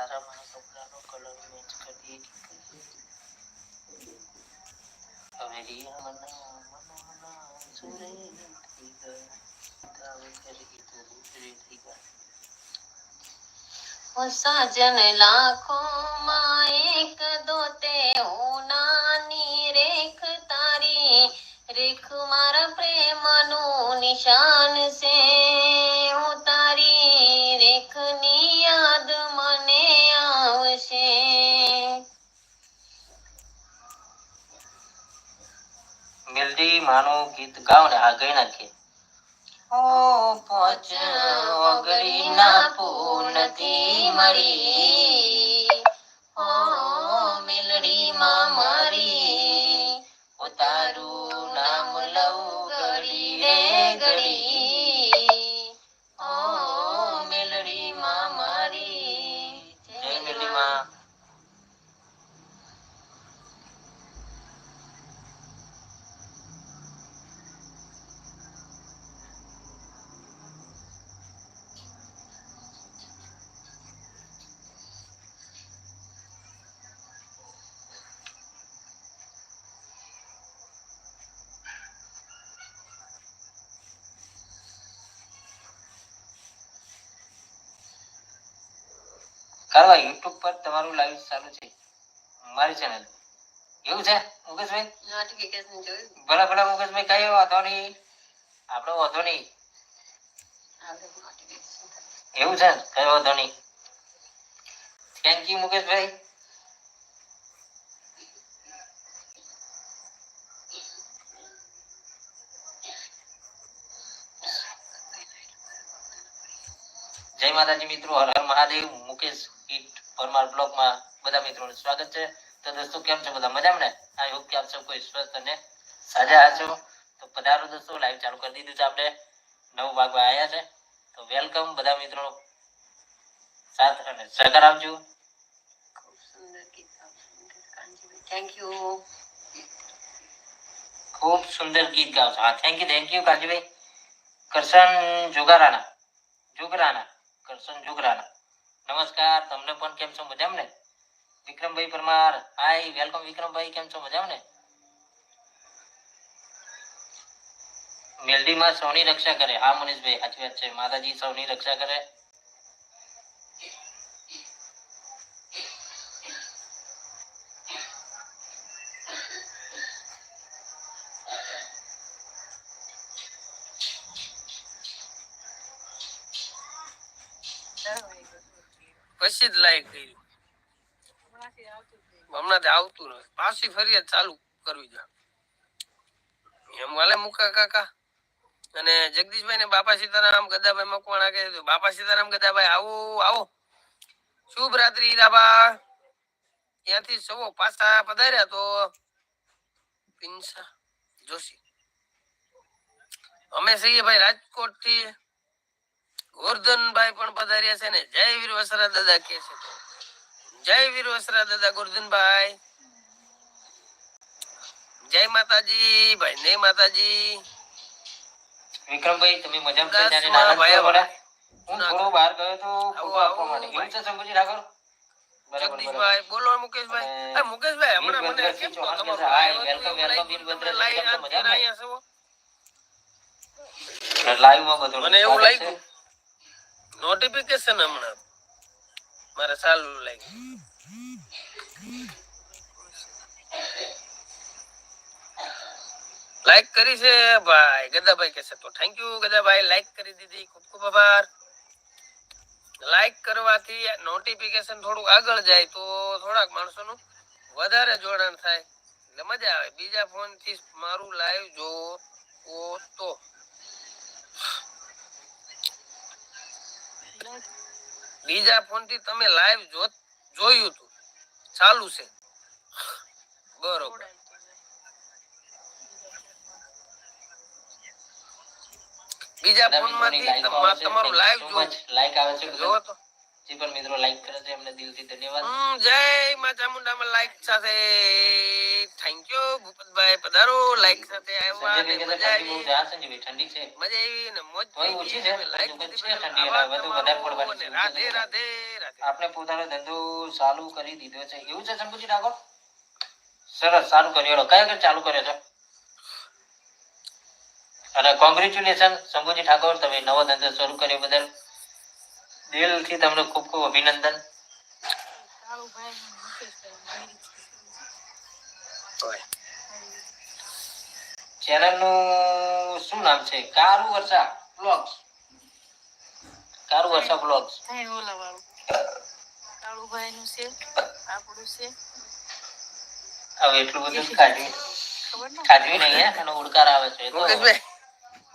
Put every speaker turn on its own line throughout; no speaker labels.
તારા મારા કપડાનો કલર મેચ કરીએ કે કરીએ? હવે રિયા મના મના સુરે થઈ ગયા કરી રૂપરે થઈ ગયા.
સાજન લાખો માં એક દોતે હું નાની રેખ તારી. રેખ મારા પ્રેમનું નિશાન છે. હું તારી રેખની માનું
ગીત ગાવ ને આ ગઈ નાખીએ.
ઓ પોચ ઓગળી ના પૂનતી મળી ઓ મેલડી માં મારી ઓ
કારવા યુટ્યુબ પર તમારું લાઈવ ચાલુ છે. મારી ચેનલ એવું છે મુકેશભાઈ?
નોટિફિકેશન જોયું?
ભલે ભલે મુકેશભાઈ કઈ વાંધો નહીં. આપણો વાંધો નહીં.
આપણે નોટિફિકેશન
એવું છે ને કઈ વાંધો નહીં. થેન્ક યુ મુકેશભાઈ. જય માતાજી મિત્રો હર હર મહાદેવ મુકેશ કીટ પરમાર બ્લોગમાં બધા મિત્રોનું સ્વાગત છે. તો દોસ્તો કેમ છો બધા? મજામાં ને? આઈ હોપ કે આપ સૌ કોઈ સ્વસ્થ અને સાજા હશો. તો પધારો દોસ્તો લાઈવ ચાલુ કરી દીધું છે આપણે. નવ ભાગમાં આવ્યા છે. તો વેલકમ બધા મિત્રો સાથ અને સહકાર આપજો.
થેન્ક યુ
ખૂબ સુંદર ગીત ગાવ છો. હા thank you thank you કાજીભાઈ. Karshan Jugarana. Jugrana. Karshan Jugrana. નમસ્કાર, તમને પણ કેમ છો મજા ને વિક્રમભાઈ પરમાર હાય વેલકમ વિક્રમભાઈ, કેમ છો મજામાં ને મેલડીમાં સૌની રક્ષા કરે. હા, મનીષભાઈ, સાચી વાત છે. માતાજી સૌની રક્ષા કરે.
પછી જ લાઈક કર્યું હમણાં આવતું નથી પાછી ફરિયાદ ચાલુ કરવી જોઈએ એમ વાલે મુકા કાકા. અને જગદીશભાઈ ને બાપા સીતારામ, ગદાભાઈ મકવાણા કહે બાપા સીતારામ, ગદાભાઈ, આવો આવો. શુભ રાત્રિ ઈરાબા ત્યાંથી સૌ પાછા પધાર્યા તો પિંસા જોશી. અમે સહીએ ભાઈ રાજકોટથી ગોરધનભાઈ પણ પધાર્યા છે ને? જય વીર વસરા દાદા કે છે તો. જય વીર વસરા દાદા ગોરધનભાઈ. જય માતાજી ભાઈ ને માતાજી.
વિક્રમભાઈ તમે મજામાં છો? હું થોડો બહાર ગયો તો માટે છે શંભુજી ઠાકોર.
જગદીશભાઈ બોલો મુકેશભાઈ. મુકેશભાઈ હમણાં મને કેમ તો તમારું
કે
વેલકમ
welcome, લાઈવ છો?
અહીંયા છો?
લાઈવમાં બધું
મને એવું લાગ્યું. નોટિફિકેશન હમણાં. મારે ચાલુ લાગ્યું લાઈક કરી છે ભાઈ, ગદાભાઈ કે છે તો થેન્ક યુ ગદાભાઈ લાઈક કરી દીધી, ખૂબ ખૂબ આભાર. લાઈક કરવાથી નોટિફિકેશન થોડુંક આગળ જાય તો થોડાક માણસોનું વધારે જોડાણ થાય. એટલે મજા આવે. બીજા ફોનથી મારું લાઈવ જોવો તો. બીજા ફોનથી તમે લાઈવ જોયું તું. ચાલુ છે. બરોબર. બીજા
ફોનમાંથી.
તમારું લાઈવ
so લાઈક આવે છે.
જોવો તો.
જે પણ મિત્રો લાઈક કરે છે. એમને દિલથી ધન્યવાદ.
જય મા ચામુંડામાં લાઈક સાથે. થેન્ક યુ ભૂપતભાઈ પધારો. લાઈક સાથે આવ્યા ને મજા
ઠંડી બહુ જા સંજયભાઈ ઠંડી છે.
મજા આવી ને મોજ થઈ
ઓછી છે.
લાઈક
છે ઠંડી એટલે વધુ વધારે પડવાની
રાધે રાધે રાધે.
આપણે પોતાનો ધંધો ચાલુ કરી દીધો છે. એવું છે શંભુજી ઠાકોર? સરસ સારું કર્યો. કયા કયા ચાલુ કર્યો છે? અને કોંગ્રેચ્યુલેશન શંભુજી ઠાકોર તમે નવો ધંધો શરૂ કર્યો બદલ. દિલથી તમને ખૂબ ખૂબ અભિનંદન.
હોય.
શું નામ છે? કારુ વર્ષા બ્લોગ્સ. કારુ વર્ષા બ્લોગ્સ.
થાય ઓલા વાળું. કાળુભાઈ નું છે આપણું છે.
હવે એટલું બધું કાઢ્યું.
ખબર ને
કાઢ્યું નહીં હે? એનો ઉડકાર આવે છે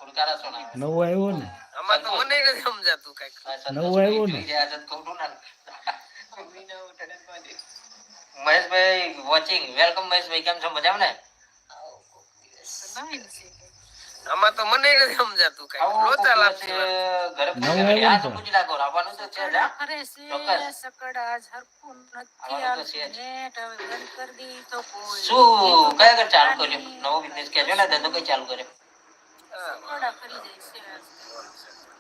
ઉડકારા શું
નવું આવ્યું ને?
આમાં તો મને નથી સમજાતું કંઈક.
નવું આવ્યું ને?
મહેશભાઈ વોચિંગ વેલકમ મહેશભાઈ કેમ છો? મજામાં ને?
આમાં તો મને નથી સમજાતું લોચા.
ઘરે આ તો. પૂછી આવવાનું તો છે જ, હા?
છે સકડા ઝરખું નથી
આવવાનું તો છે જ.
આવતું નેટ હવે બંધ કરી દી તો કોઈ
શું? કયા કયા ચાલુ કર્યું? નવો બિઝનેસ કહેજો ને ધંધો કઈ ચાલુ કર્યો?
સકડા કરી જાય છે.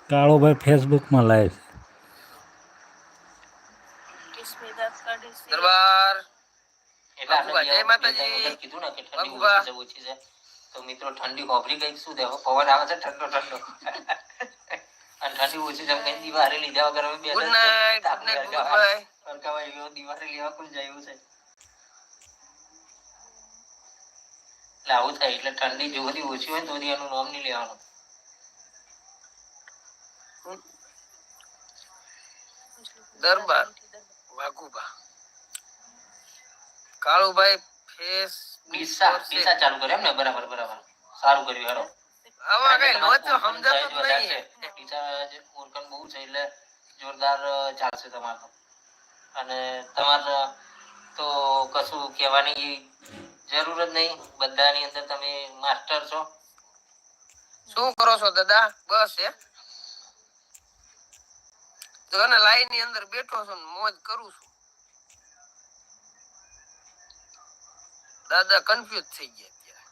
કાળોભાઈ ફેસબુકમાં લાઈવ
છે.
દરબાર.
એટલે આપણે
બાબુબા, જય માતાજી.
બે ત્રણ વખત કીધું ને કે ઠંડી ઓછી છે તો મિત્રો ઠંડી હોભરી કંઈક શું દેવો પવન આવે છે ઠંડો ઠંડો. અને ઠંડી ઓછી છે કઈ દિવારે લીધા વગર હવે બે
ગુડ નાઈટ ગુડ
એવો દિવાળી લેવા કોઈ જાય છે? એટલે આવું થાય એટલે ઠંડી જો બધી ઓછી હોય તો બધી એનું નામ નહીં લેવાનું.
દરબાર વાઘુબા. કાળુભાઈ ફેસ
ડીસા ડીસા ચાલુ કર્યો એમ ને બરાબર બરાબર. સારું કર્યું હેરો
આવા કઈ લોચો સમજાતો નહીં.
છે. જે ઓરકન બહુ છે એટલે જોરદાર ચાલશે તમારો અને તમારે તો કશું કહેવાની જરૂર જ નહીં. બધાની અંદર તમે માસ્ટર છો.
શું કરો છો દાદા? બસ હે? તો લાઈનની અંદર બેઠો છું મોજ કરું છું. દાદા કન્ફ્યુઝ થઈ ગયા અત્યારે.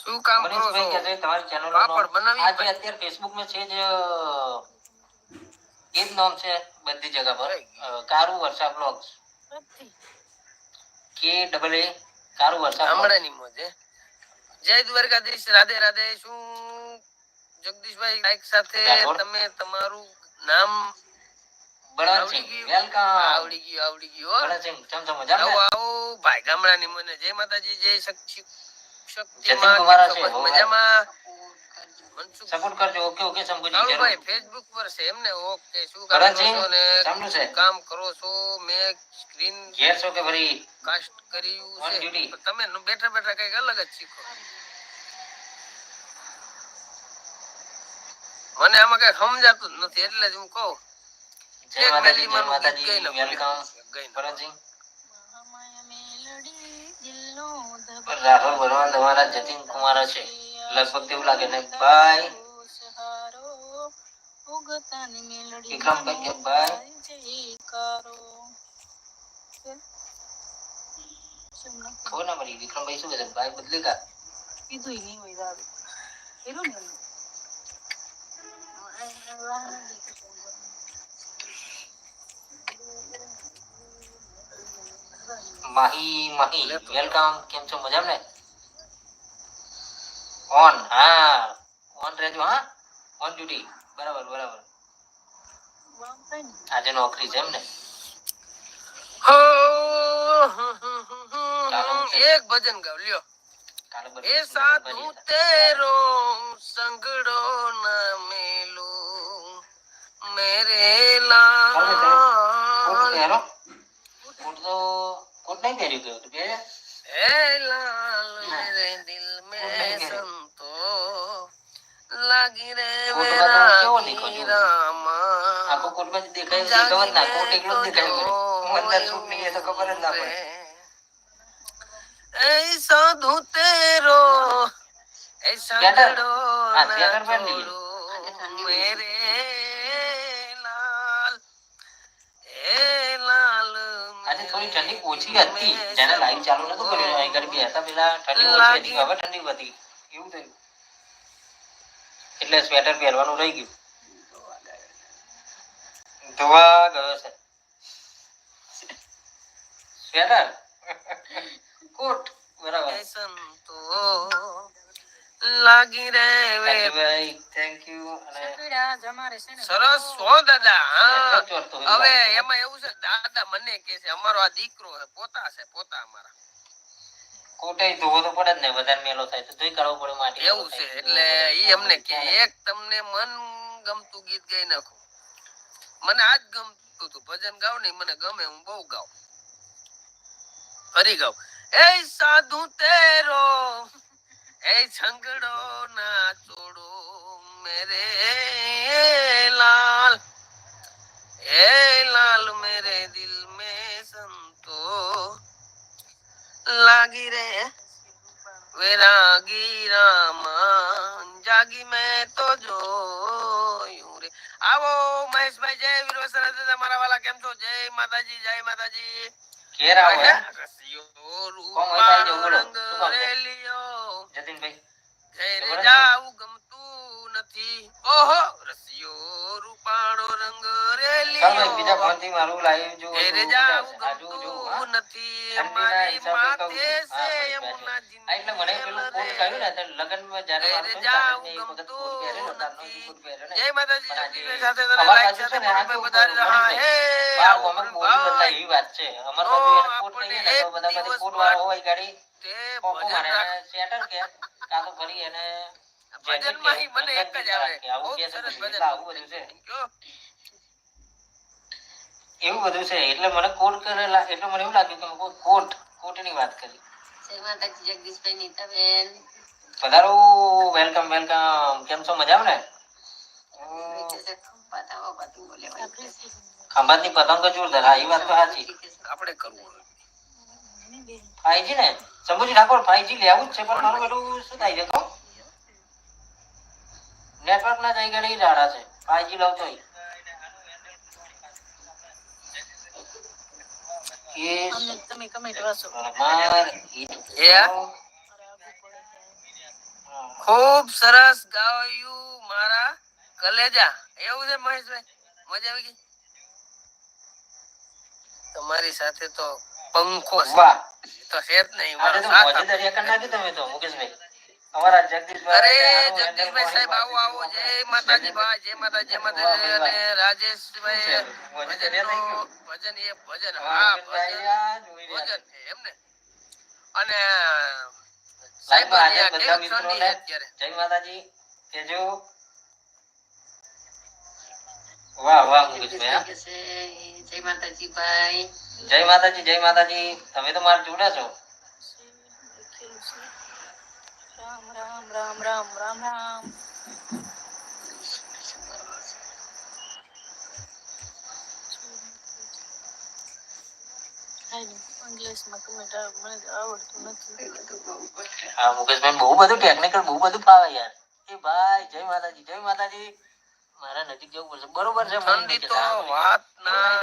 શું કામ કરો છો.
તમારી ચેનલ
પાપડ બનાવી
આજે અત્યારે ફેસબુકમાં છે જ એ જ નામ છે બધી જગ્યા પર. કારુ વર્ષા બ્લોગ્સ કે ડબલ એ કારુ વર્ષા.
ગામડાની મોજ. જય દ્વારકાધીશ રાધે રાધે. શું જગદીશભાઈ લાઈક સાથે તમે તમારું નામ આવડી ગયું? આવડી ગયું આવો આવો ભાઈ ગામડાની મને. જય માતાજી જય શક્તિ. મજામાં.
સપોર્ટ કરજો. ઓકે ઓકે શંભુજી
કાળુભાઈ
જરૂર.
ફેસબુક પર છે એમને ઓકે શું કરો છો ને?
છે?
કામ કરો છો? મે સ્ક્રીન
ઘેર છો કે ભરી
કાસ્ટ કર્યું છે. તમે બેઠા બેઠા કંઈક અલગ જ શીખો. મને આમાં કઈ સમજાતું જ નથી એટલે જ હું કહું.
જય માતાજી જય વેલકમ રાઠોડ ભગવાન તમારા જતીન કુમાર તેવું લાગે ને ભાઈ
સહારો ઉગતાની
કે ભાઈ?
જયકારો શું ના
ખબર ના પડી વિક્રમભાઈ શું કહે ભાઈ બદલે કા
કીધું નહીં હોય દાદા કીધું ને
માહી માહી વેલકમ. કેમ છો? મજામાં ને? ઓન હા. ઓન રહેજો હા. ઓન ડ્યુટી બરાબર બરાબર. આજે નોકરી છે એમ ને?
એક ભજન ગાવ લ્યો. એ સાધુ તેરો સંગડો ન મેલો. મેરે લાલ.
કોટ નહીં પહેર્યું
કે લાલ મેરે દિલ મે
આખો જ દેખાય ખબર ના કોટ એકલો દેખાય છે. હું અંદર સૂટ નહીં એ તો ખબર જ ના પડે. થોડી ઠંડી ઓછી હતી. જ્યારે લાઈવ ચાલુ નતું કર્યું અહીં બે હતા. પેલા ઠંડી ઓછી હતી. હવે ઠંડી વધી. એવું થયું. એટલે સ્વેટર પહેરવાનું રહી ગયું. ધોવા ગયો છે. સ્વેટર કોટ બરાબર.
સંતો લાગી રે
ભાઈ થેન્ક યુ અને
સરસ હો દાદા હવે એમાં એવું છે દાદા મને કે છે અમારો આ દીકરો છે પોતા છે પોતા અમારા. ભજન ગાવ એ સાધુ તેરો, એ છંગડો ના છોડો મેરે લાલ, એ લાલ મેરે દિલ લાગી રે. વેરાગી રામ જાગી મેં તો જોયું રે. આવો મહેશભાઈ જય વીરવસરા દાદા મારા વાલા કેમ છો? જય માતાજી જય માતાજી.
કોણ હોય
રંગ? રેલિયો
જતીનભાઈ
ઘેર જાવું ગમતું નથી. ઓહો રસિયો. રૂપાળો રંગ
ચાલ બીજા ફોનથી મારું લાઈવ જો
જોવું,
હા?
ગમતું નથી
કહું
માથે
ભાઈ,
યમુના
હા, એટલે મને પેલું
જિંદગી
કોટ કહ્યું ને જ્યારે મારું ત્યારે મેં એક વખત કોટ પહેર્યો
ગમતું નથી. જય માતાજી જગદીશભાઈ સાથે તને લાઈક સાથે
છે ને,
બરોબર
આ
વધારે
રહા
હે,
આ
અમર
બોલી
બતા
એવી વાત છે. અમર એને કોટ નહીં ને બધા
દિવસ
કોટ વાળો હોય ગાડી.
તે ભજન
મારે સ્વેટર કે કાં તો કરી એને.
ભજનમાં માં મને એક જ
આવે.
બહુ સરસ ભજન.
આવું છે. એવું બધું છે એટલે મને કોટ કરેલા એટલે મને એવું લાગ્યું કે મેં કોઈ કોટની વાત કરી.
જય માતાજી જગદીશભાઈ નીતાબેન
પધારો વેલકમ વેલકમ. કેમ છો મજામાં ને?
ખંભાત.
ખંભાતની પતંગ જોરદાર હા એ વાત તો સાચી.
આપણે કરવું ફાઈજી
ફાઈવજી ને? શંભુજી ઠાકોર ફાઈજી લેવું જ છે પણ મારું બધું શું થાય છે? નેટવર્ક ના થઈ ઘણી રાડા છે. ફાઈવજી લઉં તો એ
તમે કમેન્ટ વાંચો?
ખૂબ સરસ ગાયું મારા કલેજા. એવું છે મહેશભાઈ? મજા આવી ગઈ? તમારી સાથે તો પંખો છે.
વાહ.
તો છે જ નહીં.
તમે તો મુકેશભાઈ. અમારા જગદીશભાઈ
અરે જગદીશભાઈ સાહેબ આવો આવો જય માતાજી ભાઈ જય માતાજી જય માતાજી. અને રાજેશભાઈ
મોજે દરિયા થઈ ગયું.
ભજન એ ભજન
હા,
હા ભજન.
આ જોઈ રહ્યા
ભજન
છે.
છે એમ ને? અને સાહેબ
લાઈવમાં
અહીંયા
હાજર બધા
કેવી ઠંડી છે
મિત્રોને જય માતાજી કેજો. વાહ વાહ મુકેશભાઈ
જય માતાજી ભાઈ.
જય માતાજી જય માતાજી. તમે તો મારા જોડે છો
લખેલું છે રામ રામ રામ રામ રામ.
બહુ બધું ટેકનિકલ બહુ બધું ફાવે યાર. એ ભાઈ જય માતાજી જય માતાજી. મારા નજીક જવું પડશે બરોબર છે મંદિર
તો વાત ના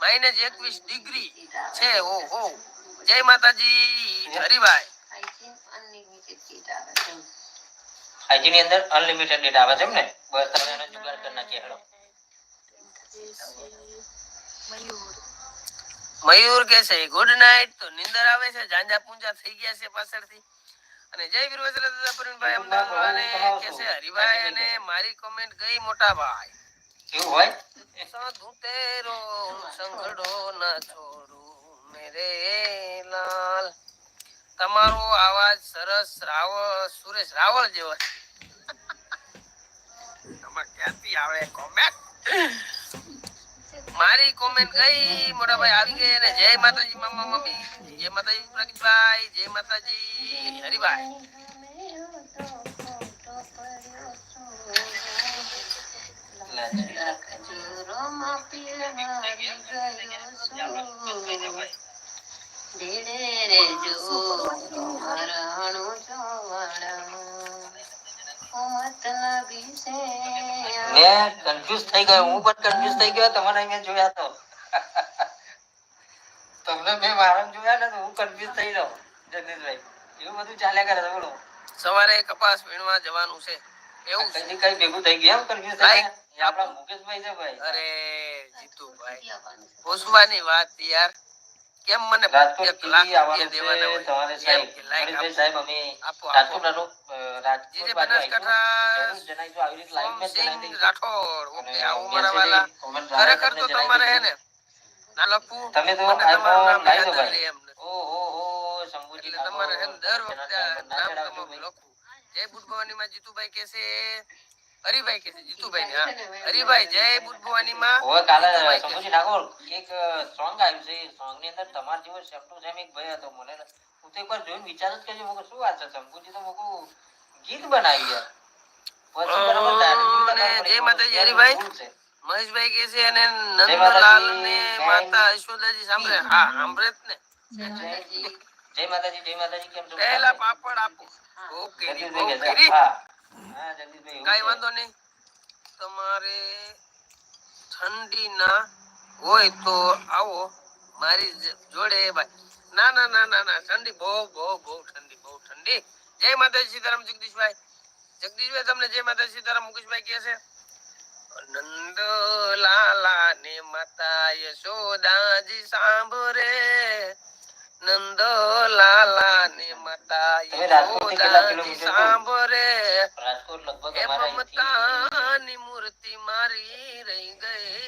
માઇનસ એકવીસ ડિગ્રી છે. જય માતાજી. હરિભાઈ.
અનલિમિટેડની અંદર ડેટા આવે છે એમ ને બસ તમે એનો જુગાડ કરી નાખીએ. હેડો
મયુર
મયુર કે છે ગુડ નાઇટ તો નિંદર આવે છે. જાંજા પૂંજા થઈ ગયા છે પાછળથી. અને જય વીર વસરા દાદા પ્રવીણભાઈ અમદાવાદ કે છે હરિભાઈ અને મારી કોમેન્ટ ગઈ મોટા ભાઈ.
કેવું હોય?
સાધુ તેરો સંગડો ના છોડું મેરે લાલ. તમારો અવાજ સરસ રાવળ સુરેશ રાવળ જેવો તમારે ક્યાંથી આવે કોમેન્ટ મારી કોમેન્ટ ગઈ મોટા ભાઈ આવી ગઈ અને જય માતાજી મમ્મા મમ્મી જય માતાજી પ્રગટભાઈ જય માતાજી હરિભાઈ.
ધીરે જો મરણું જોવાળા.
મેં કન્ફ્યુઝ થઈ ગયો હું પણ કન્ફ્યુઝ થઈ ગયો તમારે અહીંયા જોયા તો. તમને મેં મારા જોયા ને તો હું કન્ફ્યુઝ થઈ ગયો જગદીશભાઈ. એવું બધું ચાલ્યા કરે બોલો.
સવારે કપાસ વીણવા જવાનું છે. એવું
કઈ કઈ ભેગું થઈ ગયું? કન્ફ્યુઝ થઈ ગયા? આપણા મુકેશભાઈ છે ભાઈ.
અરે જીતુભાઈ. પૂછવાની વાત યાર. કેમ મને
રાજકોટ
દેવાના
તમારે સાહેબ. અમે રાજકોટ આવી રીતે.
રાઠોડ ઓકે આવું મારા વાલા. ખરેખર તો તમારે હે ને ના લખવું
તમે તો
તમારું નામ યાદ
લાવી દો
જ રહે
ભાઈ.
એમ
ઓહો, ઓહો, શંભુજી
એટલે તમારે હે દર વખતે નામ તમારું લખવું. જય બુટ ભવાની માં જીતુભાઈ કે છે હરિભાઈ કે જીતુભાઈ ને હા. હરિભાઈ જય બુટ ભવાની માં
કાલે. ઠાકોર એક સોંગ આવ્યું છે. સોંગની અંદર તમાર જેવો સેમ ટુ એક ભાઈ હતો. મને હું તો એકવાર જોઈને વિચાર જ કર્યો. મેં શું વાત છે? શંભુજી તો મેં કીધું ગીત બનાવ્યું યાર પછી બરાબર direct
અને
ખબર પડી.
જય માતાજી હરિભાઈ. મહેશભાઈ કે છે અને નંદલાલ ને માતા યશોદાજી સાંભળે. હા સાંભળે જ ને.
જય માતાજી.
જય માતાજી કેમ છો?
પહેલા પાપડ આપો. ઓકે ઓકે
હા. હા જગદીશભાઈ એવું
કઈ વાંધો નહીં. તમારે ઠંડી ના હોય તો આવો. મારી જોડે ભાઈ ના ના ના ના ના ઠંડી બહુ બહુ બહુ ઠંડી બહુ ઠંડી. જય માતાજી સીતારામ જગદીશભાઈ. જગદીશભાઈ તમને જય માતાજી સીતારામ મુકેશભાઈ કે છે. નંદ લાલા ને માતા યશોદાજી સાંભળે. નંદ લાલા ને માતા યશોદાજી સાંભળે. એ
અમારા
મૂર્તિ મારી રહી ગઈ.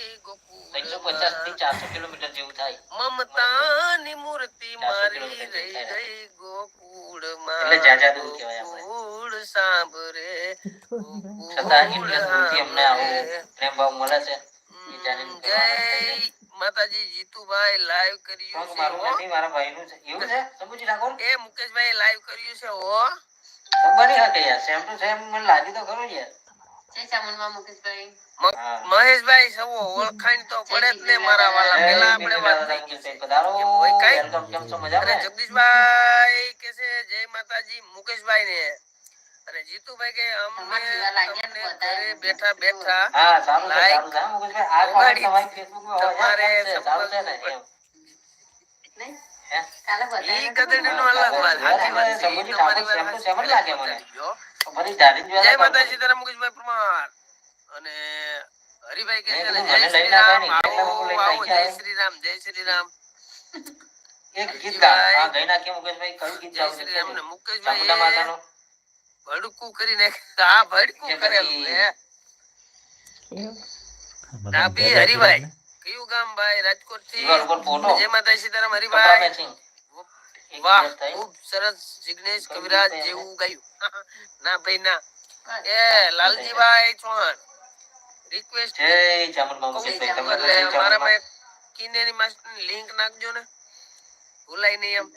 ત્રણસો
પચાસથી
ચારસો કિલોમીટર જેવું થાય.
મમતાની મૂર્તિ મારી રહી ગઈ ગોકુળ
એટલે જ્યાં જ્યાં દૂર કહેવાય આપણે.
ગોકુળ
છતાં ઇન્ડિયન દૂરથી અમને આવું પ્રેમ ભાવ મળે છે.
માતાજી જીતુભાઈ લાઈવ કર્યું છે
મારું નથી મારા ભાઈનું છે. એવું છે? સમજી રાખો.
એ મુકેશભાઈ લાઈવ કર્યું છે
ઓ ખબર શકે યાર સેમ ટુ સેમ મને લાગી તો ખરું યાર.
મહેશભાઈ સવો ઓળખાણ તો પડે જ ને મારા વાલા પેલા આપણે વાત થઈ ગઈ કઈ? જગદીશભાઈ કે છે જય માતાજી મુકેશભાઈ ને અને જીતુભાઈ કે
અમને
ઘરે બેઠા બેઠા
લાઈક તમારી સારું છે ને
અલગ વાત સાચી વાત છે તમારી વાત
જ લાગે મને. જોયા
માતાજી મુકેશભાઈ પરમાર. અને હરિભાઈ કે છે ને
મેં
જય
કીધું
શ્રી રામ આવો આવો જય. શ્રી રામ જય શ્રી રામ
એક ગીત ગા ગઈના કે મુકેશભાઈ કયું ગીત
જય શ્રી રામ ને
ચામુંડા
મુકેશભાઈ ભડકું કરીને હા ભડકું કરેલું હે. હરિભાઈ. કયું ગામ ભાઈ?
રાજકોટથી
જય માતાજી સીતારામ
કપડાં
હરિભાઈ. વાહ ખૂબ સરસ જિગ્નેશ કવિરાજ જેવું ગાયું. ના ભાઈ ના. એ લાલજીભાઈ ચૌહાણ. રિક્વેસ્ટ
જય તમને તો જય
મારામાં
ચામુંડા.
એક લિંક નાખજો ને. ભૂલાય નહીં એમ.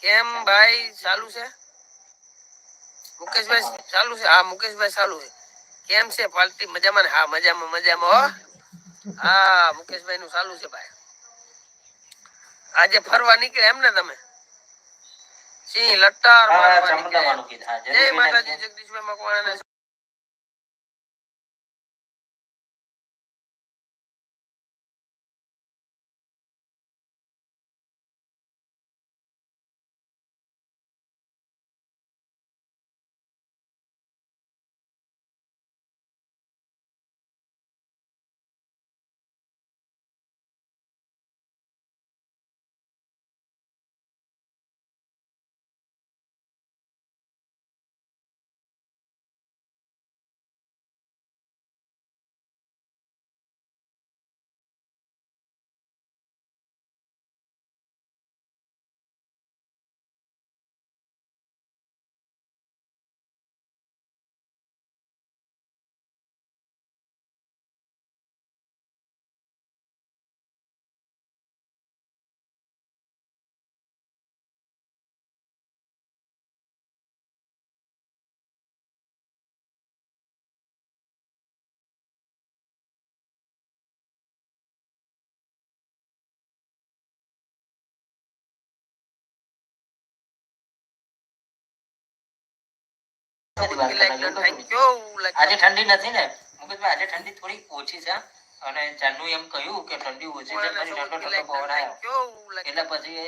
કેમ ભાઈ ચાલુ છે? મુકેશભાઈ ચાલુ છે? હા મુકેશભાઈ ચાલુ છે. કેમ છે? પાર્ટી મજામાં ને? હા મજામાં મજામાં હો. હા મુકેશભાઈ નું ચાલુ છે ભાઈ. આજે ફરવા નીકળ્યા એમ ને તમે? સિંહ લટ્ટાર
હા
મારવા
ચામુંડા
નીકળ્યા.
માનું ગીત હા
જય માતાજી જગદીશભાઈ મકવાણા
આજે ઠંડી નથી ને? મુકેશભાઈ આજે ઠંડી થોડી ઓછી છે અને ચાંદનું એમ કહ્યું કે ઠંડી ઓછી છે પછી ઠંડો ઠંડો પવન આવ્યો.
થેન્ક યુ લાઈક
એટલે પછી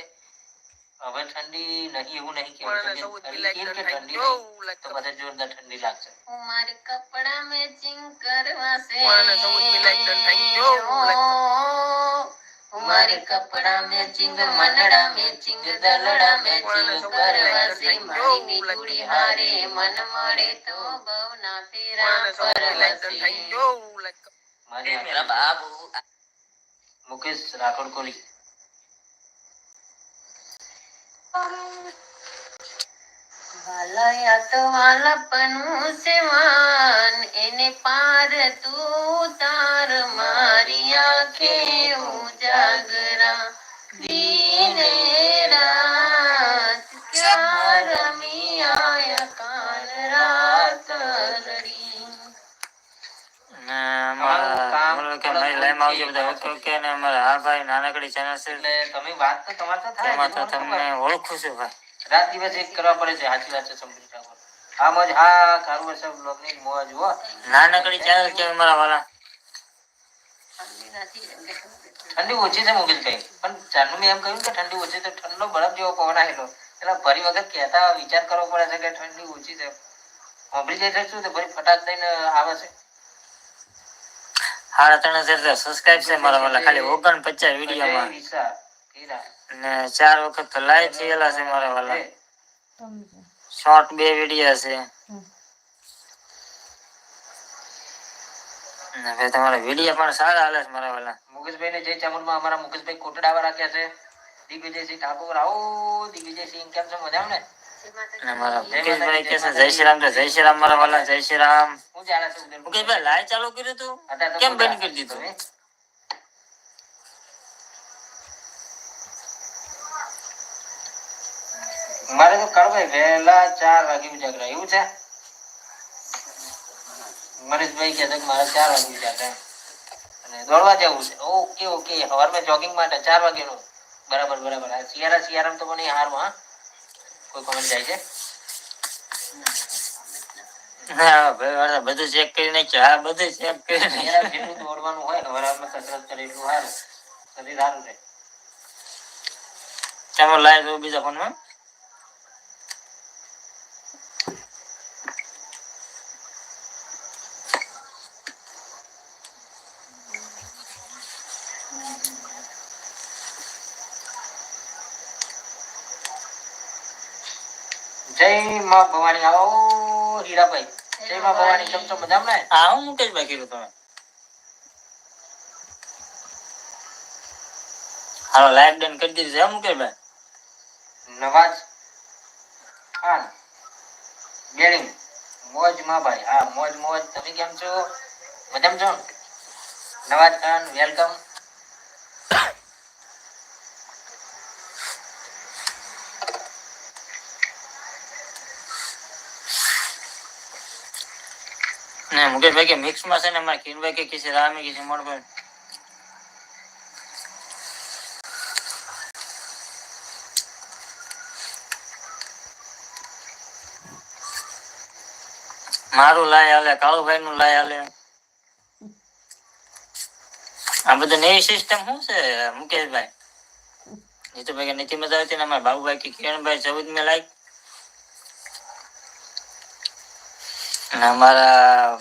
હવે ઠંડી નહીં એવું નહીં કે ઠંડી? તો બધા જોરદાર ઠંડી લાગશે.
મારે કપડા મેચિંગ કરવા છે. મારે કપડા મેચિંગ મનડા મેચિંગ દલડા મેચિંગ
you.
મારી મીઠુડી હારે મન મળે તો ભવના ફેરા
પરવાસી
મારી મેરા બાબુ મુકેશ રાઠોડ કોહલી
વાલાયા તો વાલાપનું સેવાન એને પાર તું તાર મારી આંખે ઉજાગરા. દીને રાત ક્યાં રમી આયા કાલ રાત રડી.
ઓળખું છું ભાઈ.
રાત દિવસ એક કરવા પડે છે સાચી વાત છે સમજી ઠાકોર. આમ જ હા કારું વર્ષ બ્લોગની મોજ હો.
નાનકડી ચેનલ કે મારા વાલા.
ઠંડી
ઓછી છે મુકેશભાઈ પણ ચાનું મેં એમ કહ્યું કે ઠંડી ઓછી છે ઠંડો બરફ જેવો પવન આવેલો. એટલે ફરી વખત કહેતા વિચાર કરવો પડે છે કે ઠંડી ઓછી છે. સાંભળી જાય છે શું છે ફરી ફટાક દઈને આવે છે.
હા ત્રણ હજાર સબસ્ક્રાઇબ છે મારા વાલા. ખાલી ઓગણ પચાસ વિડીયોમાં. ને ચાર વખત તો લાઈવ થયેલા છે મારા વાલા. શોર્ટ બે વીડિયો છે. ને ભાઈ તમારા વીડિયો પણ સારા હાલે છે મારા વાલા.
મુકેશભાઈ ને જય ચામુંડમાં અમારા મુકેશભાઈ કોટડાવા રાખ્યા છે. દિગ્વિજયસિંહ ઠાકોર આવો દિગ્વિજયસિંહ કેમ છો? મજા ને?
મુકેશભાઈ કે જય શ્રી રામ જય શ્રી રામ મારા વાલા જય શ્રી રામ. મુકેશભાઈ લાઈવ ચાલુ કર્યું તું? કેમ. બંધ કરી દીધું?
મારે તો કરવાય વહેલા ચાર વાગે ઉજાગરા. એવું છે? મનીષભાઈ કહે છે કે મારે ચાર વાગે ઉજાગરા અને દોડવા જવું છે. Okay okay. સવારમાં જોગિંગ માટે ચાર વાગેનું. બરાબર બરાબર. આ શિયાળા શિયાળામાં તો મને હારું હા? કોઈ કોમેન્ટ જાય છે?
હા વાલા બધું ચેક કરી નાખ્યું. બધું ચેક કરી નાખ્યું.
શિયાળામાં જેટલું દોડવાનું હોય સવારમાં કસરત કરે એટલું સારું. શરીર સારું રહે.
ચાલો લાઈવ બીજા ફોનમાં
જય માં ભવાની આવો હીરાભાઈ જયમાં ભવાની કેમ છો મજામાં? ને
હા હું મુકેશભાઈ કીધું તમે? હાલો લાઈવ ડન કરી દીધી છે મુકેશભાઈ?
નવાજ ખાન બેડિંગ મોજમાં ભાઈ. હા મોજ મોજ. તમે કેમ છો? મજામાં છો? નવાજ ખાન વેલકમ.
ને મુકેશભાઈ કે મિક્સમાં છે ને અમારે કિનભાઈ કે કિસી રામી કિસી મોડભાઈ મારું લાય હાલે કાળુભાઈ નું લાય હાલે આ બધું નવી સિસ્ટમ શું છે મુકેશભાઈ નીતુભાઈ કે નથી મજા આવતી ને અમારા બાબુભાઈ કે કિરણભાઈ ચૌદ મે લાઈક અને અમારા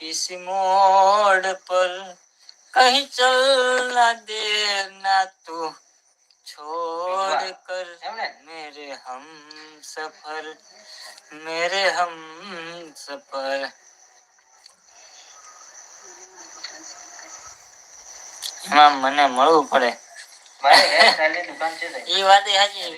किसी मोड़ पर कहीं चलना देना तू छोड़ कर
એમને
मेरे हम सफर मेरे हम सफर એમાં મને મળવું પડે
મારે હેર સ્ટાઈલની દુકાન છે સાહેબ.
એ વાત હાજી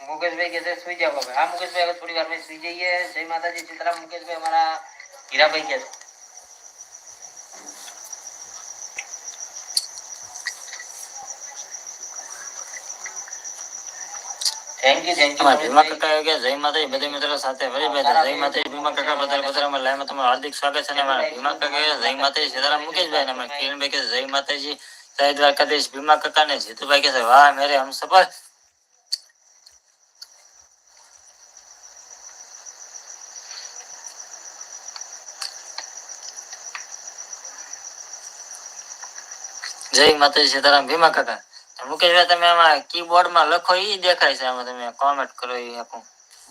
મુકેશભાઈ કે છે સુઈ જાવ હવે. હા મુકેશભાઈ હવે થોડી વારમાં સુઈ જઈએ. જય માતાજી સીતારામ મુકેશભાઈ અમારા હીરાભાઈ કે છે. થેન્ક યુ થેન્ક
એમાં ભીમા કાકા એવું જય માતાજી બધા મિત્રો સાથે. ફરી જય માતાજી ભીમા કાકા બધા બધા લાઈવમાં તમારું હાર્દિક સ્વાગત છે અને અમારા ભીમા કાકા જય માતાજી. સીતારામ મુકેશભાઈ અને અમારા કિરણભાઈ કે જય માતાજી. જય દ્વારકાધીશ ભીમા કાકા ને જીતુભાઈ કે વાહ મેરે હમ સફર. જય માતાજી સીતારામ, ભીમા કાકા. મુકેશભાઈ, તમે આમાં કીબોર્ડમાં લખો એ દેખાય છે. આમાં તમે કોમેન્ટ કરો એ આખું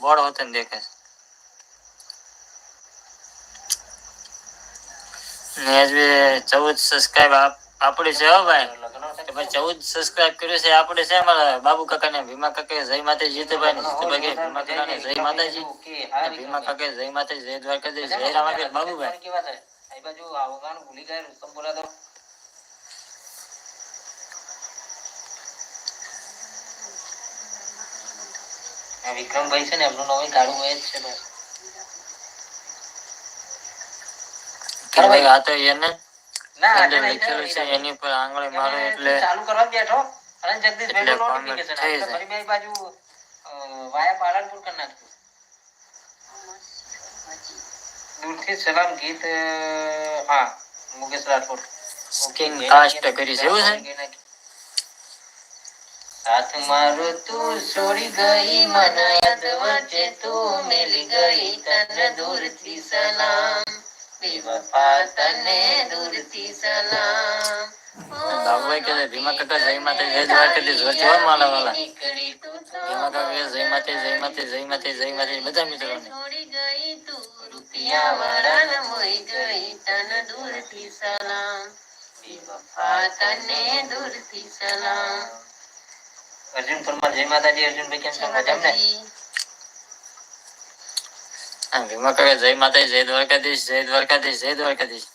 બોર્ડ હોતે દેખાય છે. ચૌદ સબસ્ક્રાઇબ આપડી છે હો ભાઈ. ચૌદ સબસ્ક્રાઇબ કર્યું છે, આપડે છે અમારા બાબુ કાકા ને ભીમા કાકા જય માતાજી જીતુભાઈ ને જય માતાજી. ભીમા કાકા જય માતાજી, જય દ્વારકાધીશ, જય રામાપીર, બાબુભાઈ.
બાજુ ભૂલી ગયા રૂસ્તમ બોલા વિક્રમભાઈ છે ને એમનું નવું કાળું હોય જ છે બસ.
આ તો એને
ના
અંદર
આજે નહીં
લખેલું છે એની પર આંગળી મારો એટલે
ચાલુ કરવા બેઠો અને જગદીશભાઈ નું
comment
notification
થઈ
આવ્યું.
જાય.
ફરી બે બાજુ વાયા પાલનપુર કરી નાખ્યું દૂરથી સલામ ગીત હા મુકેશ રાઠોડ
સ્કિન કાસ્ટ કરી છે એવું છે?
સાથ મારો તું છોડી ગઈ મન યાદ વચ્ચે તું મેલી ગઈ તને દૂરથી સલામ. બેવફા તને દૂરથી સલામ.
બાબુભાઈ કે કાકા જય માતે જય દ્વારકાધીશ વચ્ચે હો માલા વાલા
નીકળી તું તો
ભીમા કાકા કે જય માતાજી જય માતાજી જય માતાજી જય માતાજી બધા મિત્રોને.
છોડી ગઈ તું રૂપિયા વાળાને મોઈ ગઈ તને દૂરથી સલામ. બેવફા તને દૂરથી સલામ. અર્જુન પરમાર જય માતાજી અર્જુનભાઈ કેમ છો? મજામાં ને?
હા, ભીમા કાકા જય માતાજી જય દ્વારકાધીશ જય દ્વારકાધીશ જય દ્વારકાધીશ.